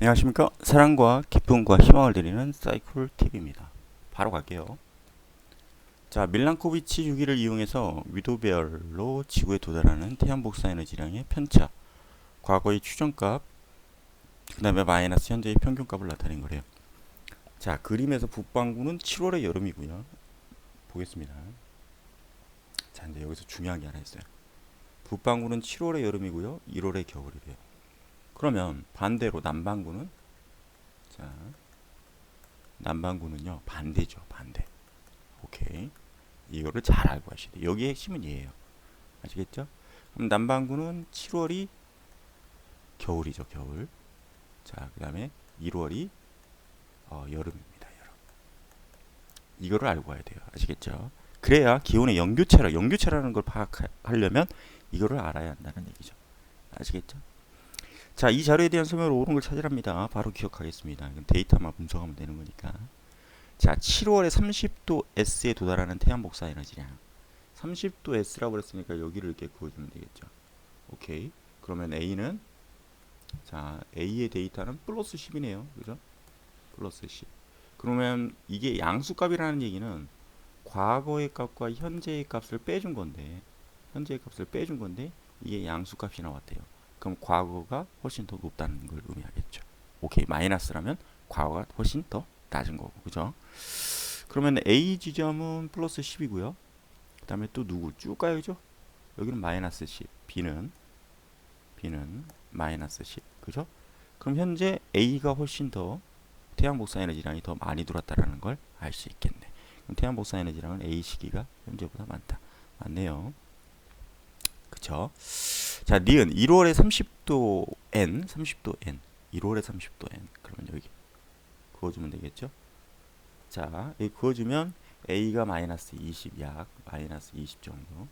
안녕하십니까? 사랑과 기쁨과 희망을 드리는 사이클 TV입니다. 바로 갈게요. 자 밀란코비치 주기를 이용해서 위도베얼로 지구에 도달하는 태양 복사 에너지량의 편차 과거의 추정값 그 다음에 마이너스 현재의 평균값을 나타낸 거래요. 자 그림에서 북반구는 7월의 여름이고요. 보겠습니다. 자 이제 여기서 중요한 게 하나 있어요. 북반구는 7월의 여름이고요. 1월의 겨울이래요 그러면 반대로 남반구는 자 남반구는요 반대죠 반대. 오케이. 이거를 잘 알고 하셔야 돼요. 여기에 핵심은 얘예요. 아시겠죠? 그럼 남반구는 7월이 겨울이죠 겨울. 자그 다음에 1월이 어, 여름입니다 여름. 이거를 알고 와야 돼요. 아시겠죠? 그래야 기온의 연교차라 연교차라는 걸 파악하려면 이거를 알아야 한다는 얘기죠. 아시겠죠 자, 이 자료에 대한 설명을 옳은 걸 찾으랍니다. 바로 기억하겠습니다. 데이터만 분석하면 되는 거니까. 자, 7월에 30도 S에 도달하는 태양 복사 에너지량. 30도 S라고 그랬으니까 여기를 이렇게 그어주면 되겠죠. 오케이. 그러면 A는 자, A의 데이터는 플러스 10이네요. 그죠? 플러스 10. 그러면 이게 양수값이라는 얘기는 과거의 값과 현재의 값을 빼준 건데 현재의 값을 빼준 건데 이게 양수값이 나왔대요. 그럼 과거가 훨씬 더 높다는 걸 의미하겠죠. 오케이 마이너스라면 과거가 훨씬 더 낮은 거고 그죠? 그러면 A 지점은 플러스 10이고요. 그 다음에 또 누구 쭉 가요 그죠? 여기는 마이너스 10 B는 B는 마이너스 10 그죠? 그럼 현재 A가 훨씬 더 태양 복사 에너지량이 더 많이 들어왔다라는 걸 알 수 있겠네. 그럼 태양 복사 에너지량은 A 시기가 현재보다 많다. 맞네요. 그쵸? 자, 니은 1월에 30도 N, 30도 N, 1월에 30도 N. 그러면 여기 그어주면 되겠죠? 자, 여기 그어주면 A가 마이너스 20, 약 마이너스 20 정도.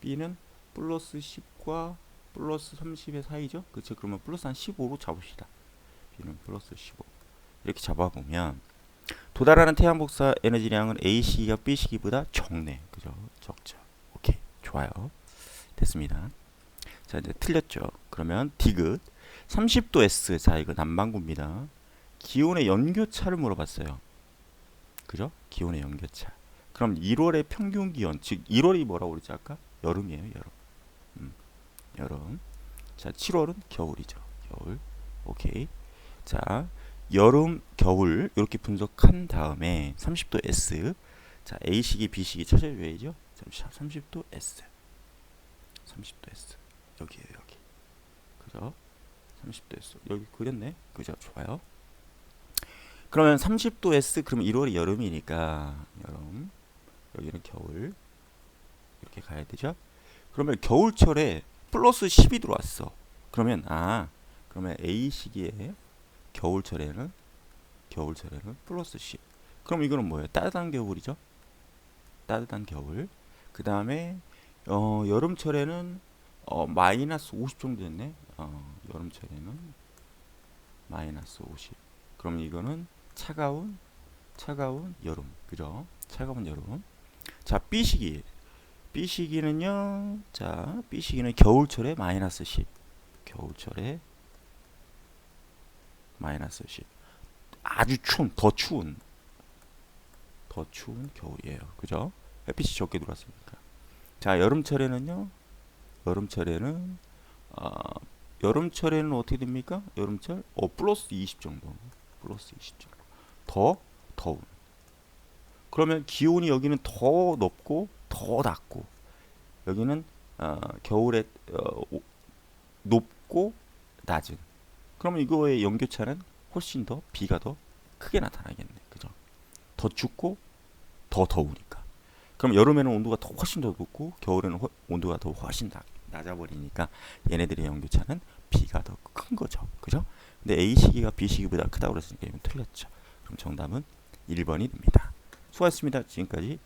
B는 플러스 10과 플러스 30의 사이죠? 그쵸? 그러면 플러스 한 15로 잡읍시다. B는 플러스 15. 이렇게 잡아보면 도달하는 태양 복사 에너지량은 A 시기가 B 시기보다 적네. 그죠? 적죠. 오케이. 좋아요. 됐습니다. 자 이제 틀렸죠. 그러면 디귿 30도 S 자 이거 남반구입니다. 기온의 연교차를 물어봤어요. 그죠? 기온의 연교차. 그럼 1월의 평균 기온 즉 1월이 뭐라고 그랬지 아까? 여름이에요 여름. 음, 여름. 자 7월은 겨울이죠. 겨울. 오케이. 자 여름 겨울 이렇게 분석한 다음에 30도 S 자 A 시기 B 시기 찾아줘야죠. 30도 S 30도 S 여기에요 여기. 그죠? 30도 S 여기 그렸네? 그죠? 좋아요. 그러면 30도 S 그러면 1월이 여름이니까 여름. 여기는 겨울. 이렇게 가야 되죠? 그러면 겨울철에 플러스 10이 들어왔어. 그러면 아 그러면 A 시기에 겨울철에는 겨울철에는 플러스 10 그럼 이거는 뭐예요? 따뜻한 겨울이죠? 따뜻한 겨울. 그 다음에 어, 여름철에는 어, 마이너스 50 정도 됐네. 어, 여름철에는 마이너스 50. 그럼 이거는 차가운 차가운 여름. 그죠? 차가운 여름. 자, B 시기. B 시기는요. 자, B 시기는 겨울철에 마이너스 10. 겨울철에 마이너스 10. 아주 추운, 더 추운 더 추운 겨울이에요. 그죠? 햇빛이 적게 들어왔으니까. 자, 여름철에는요. 여름철에는 어, 여름철에는 어떻게 됩니까? 여름철 어 플러스 20 정도. 플러스 20 정도. 더 더운. 그러면 기온이 여기는 더 높고 더 낮고 여기는 어, 겨울에 어, 오, 높고 낮은. 그러면 이거의 연교차는 훨씬 더 비가 더 크게 나타나겠네. 그죠? 더 춥고 더 더우니까. 그럼 여름에는 온도가 더 훨씬 더 높고 겨울에는 허, 온도가 더 훨씬 낮, 낮아버리니까 얘네들의 연교차는 B가 더 큰 거죠. 그죠? 근데 A 시기가 B 시기보다 크다고 그랬으니까 이건 틀렸죠. 그럼 정답은 1번이 됩니다. 수고하셨습니다. 지금까지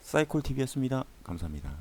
사이콜 TV였습니다. 감사합니다.